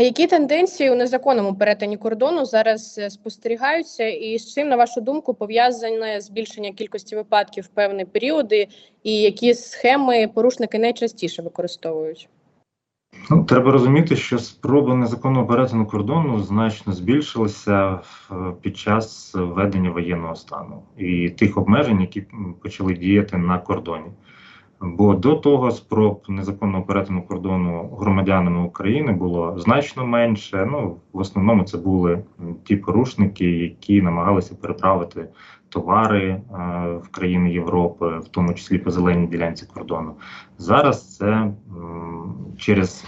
Які тенденції у незаконному перетині кордону зараз е, спостерігаються, і з чим, на вашу думку, пов'язане збільшення кількості випадків в певні періоди, і які схеми порушники найчастіше використовують? Ну, треба розуміти, що спроби незаконного перетину кордону значно збільшилися під час введення воєнного стану і тих обмежень, які почали діяти на кордоні. Бо до того спроб незаконного перетину кордону громадянами України було значно менше. Ну, в основному це були ті порушники, які намагалися переправити товари е, в країни Європи, в тому числі по зеленій ділянці кордону. Зараз це через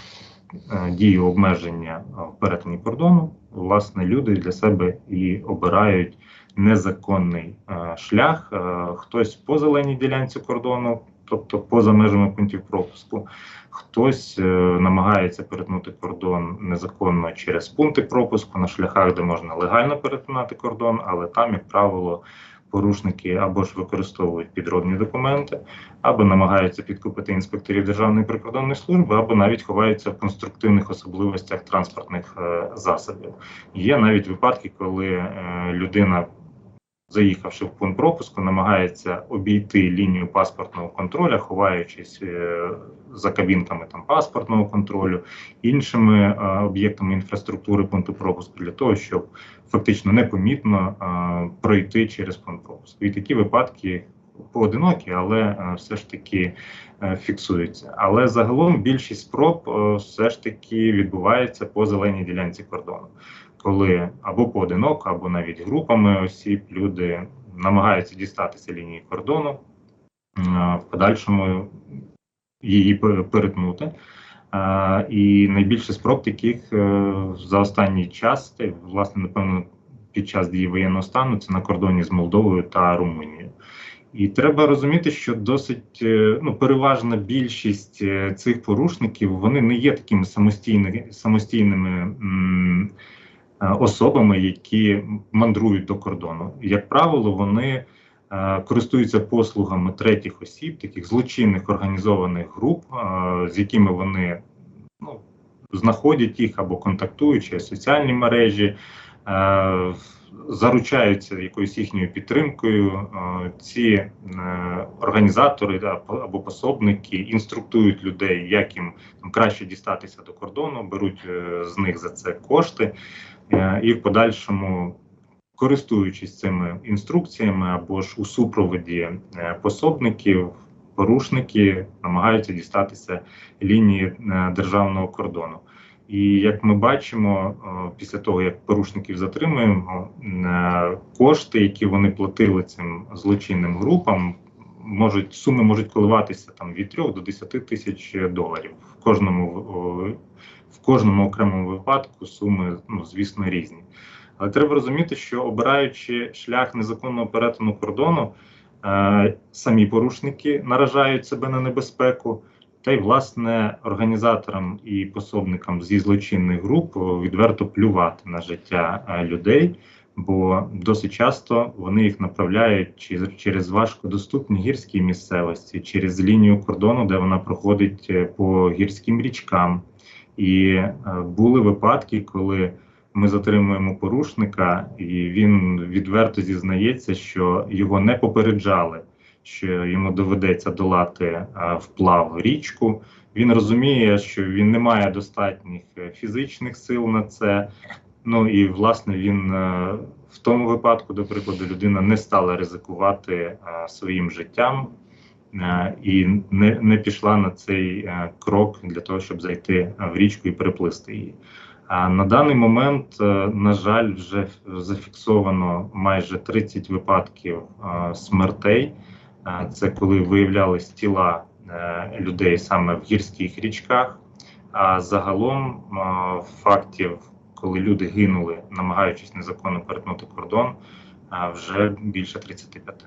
е, дію обмеження в перетині кордону, власне, люди для себе і обирають незаконний е, шлях. Хтось по зеленій ділянці кордону, тобто поза межами пунктів пропуску, хтось е, намагається перетнути кордон незаконно через пункти пропуску на шляхах, де можна легально перетинати кордон, але там, як правило, порушники або ж використовують підробні документи, або намагаються підкупити інспекторів Державної прикордонної служби, або навіть ховаються в конструктивних особливостях транспортних е, засобів. Є навіть випадки, коли е, людина, заїхавши в пункт пропуску, намагається обійти лінію паспортного контролю, ховаючись е, за кабінками там паспортного контролю, іншими е, об'єктами інфраструктури пункту пропуску для того, щоб фактично непомітно е, пройти через пункт пропуску. І такі випадки поодинокі, але все ж таки фіксуються. Але загалом більшість спроб все ж таки відбувається по зеленій ділянці кордону, коли або поодиноко, або навіть групами осіб люди намагаються дістатися лінії кордону, в подальшому її перетнути. І найбільше спроб таких е, за останній час, власне, напевно, під час дії воєнного стану, це на кордоні з Молдовою та Румунією. І треба розуміти, що досить е, ну, переважна більшість е, цих порушників вони не є такими самостійними самостійними особами, які мандрують до кордону. Як правило, вони е, користуються послугами третіх осіб, таких злочинних організованих груп, е, з якими вони ну, знаходять їх або контактують через соціальні мережі. Е, Заручаються якоюсь їхньою підтримкою. Е, Ці е, організатори або пособники інструктують людей, як їм там краще дістатися до кордону, беруть з них за це кошти, і в подальшому, користуючись цими інструкціями або ж у супроводі пособників, порушники намагаються дістатися лінії державного кордону. І як ми бачимо, е, після того як порушників затримуємо, е, кошти, які вони платили цим злочинним групам, можуть суми можуть коливатися там від 3 до 10 тисяч доларів. В кожному в кожному окремому випадку суми, ну звісно, різні. Але треба розуміти, що обираючи шлях незаконного перетину кордону, е, самі порушники наражають себе на небезпеку. Та й власне організаторам і пособникам зі злочинних груп відверто плювати на життя е, людей, бо досить часто вони їх направляють через важкодоступні гірські місцевості, через лінію кордону, де вона проходить е, по гірським річкам. І е, були випадки, коли ми затримуємо порушника, і він відверто зізнається, що його не попереджали що йому доведеться долати вплав в річку. Він розуміє, що він не має достатніх е, фізичних сил на це. Ну і власне він е, в тому випадку, до прикладу, людина не стала ризикувати е, своїм життям е, і не, не пішла на цей е, крок для того, щоб зайти е, в річку і переплисти її. А на даний момент, е, на жаль, вже зафіксовано майже 30 випадків е, смертей. Це коли виявлялись тіла е, людей саме в гірських річках. А загалом е, фактів, коли люди гинули, намагаючись незаконно перетнути кордон, е, вже більше 35.